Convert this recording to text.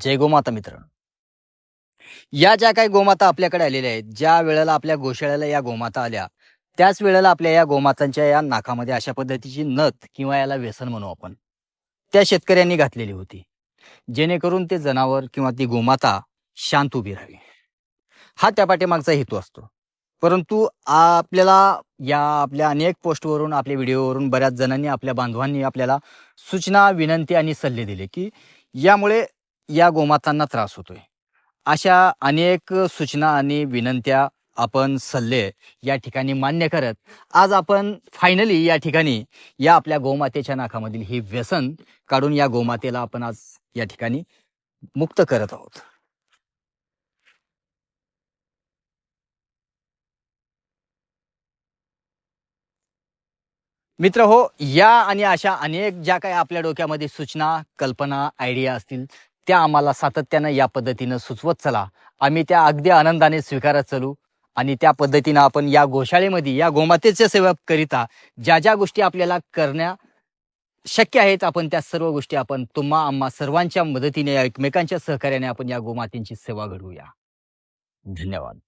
जय गोमाता मित्र या ज्या काही गोमाता आपल्याकडे आलेल्या आहेत ज्या वेळेला आपल्या गोशाळ्याला या गोमाता आल्या त्याच वेळेला आपल्या या गोमातांच्या या नाकामध्ये अशा पद्धतीची नथ किंवा याला व्यसन म्हणू आपण त्या शेतकऱ्यांनी घातलेली होती. जेणेकरून ते जनावर किंवा ती गोमाता शांत उभी राहावी. हा त्या पाठीमागचा हेतू असतो. परंतु आपल्याला या आपल्या अनेक पोस्टवरून आपल्या व्हिडिओवरून बऱ्याच जणांनी आपल्या बांधवांनी आपल्याला सूचना विनंती आणि सल्ले दिले की यामुळे या गोमातांना त्रास होतोय. अशा अनेक सूचना आणि विनंत्या आपण सल्ले या ठिकाणी मान्य करत आज आपण फायनली या ठिकाणी या आपल्या गोमातेच्या नाकामधील हे व्यसन काढून या गोमातेला आपण आज या ठिकाणी मुक्त करत आहोत. मित्र हो या आणि अशा अनेक ज्या काही आपल्या डोक्यामध्ये सूचना कल्पना आयडिया असतील त्या आम्हाला सातत्यानं या पद्धतीनं सुचवत चला. आम्ही त्या अगदी आनंदाने स्वीकारत चलू. आणि त्या पद्धतीनं आपण या गोशाळेमध्ये या गोमातेच्या सेवा करिता ज्या ज्या गोष्टी आपल्याला करण्या शक्य आहेत आपण त्या सर्व गोष्टी आपण तुम्हा आम्हा सर्वांच्या मदतीने एकमेकांच्या सहकार्याने आपण या गोमातींची सेवा घडवूया. धन्यवाद.